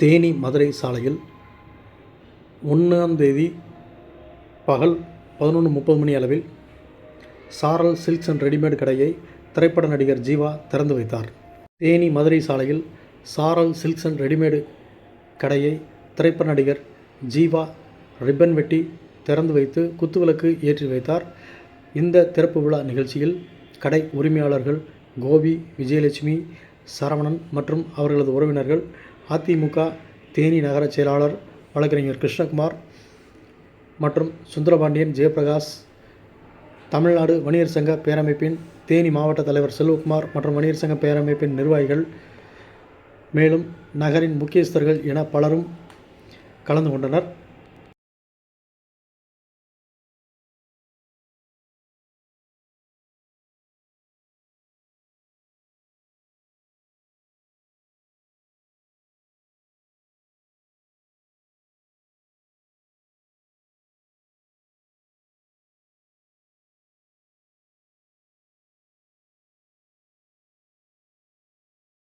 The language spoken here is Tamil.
தேனி மதுரை சாலையில் ஒன்றாம் தேதி பகல் பதினொன்று முப்பது மணி அளவில் சாரல் சில்க்ஸ் அண்ட் ரெடிமேட் கடையை திரைப்பட நடிகர் ஜீவா திறந்து வைத்தார். தேனி மதுரை சாலையில் சாரல் சில்க்ஸ் அண்ட் ரெடிமேடு கடையை திரைப்பட நடிகர் ஜீவா ரிப்பன் வெட்டி திறந்து வைத்து குத்துவிளக்கு ஏற்றி வைத்தார். இந்த திறப்பு விழா நிகழ்ச்சியில் கடை உரிமையாளர்கள் கோபி விஜயலட்சுமி சரவணன் மற்றும் அவர்களது உறவினர்கள் அதிமுக தேனி நகர செயலாளர் வழக்கறிஞர் கிருஷ்ணகுமார் மற்றும் சுந்தரபாண்டியன் ஜெயபிரகாஷ் தமிழ்நாடு வணிகர் சங்க பேரமைப்பின் தேனி மாவட்ட தலைவர் செல்வகுமார் மற்றும் வணிகர் சங்க பேரமைப்பின் நிர்வாகிகள் மேலும் நகரின் முக்கியஸ்தர்கள் என பலரும் கலந்து கொண்டனர்.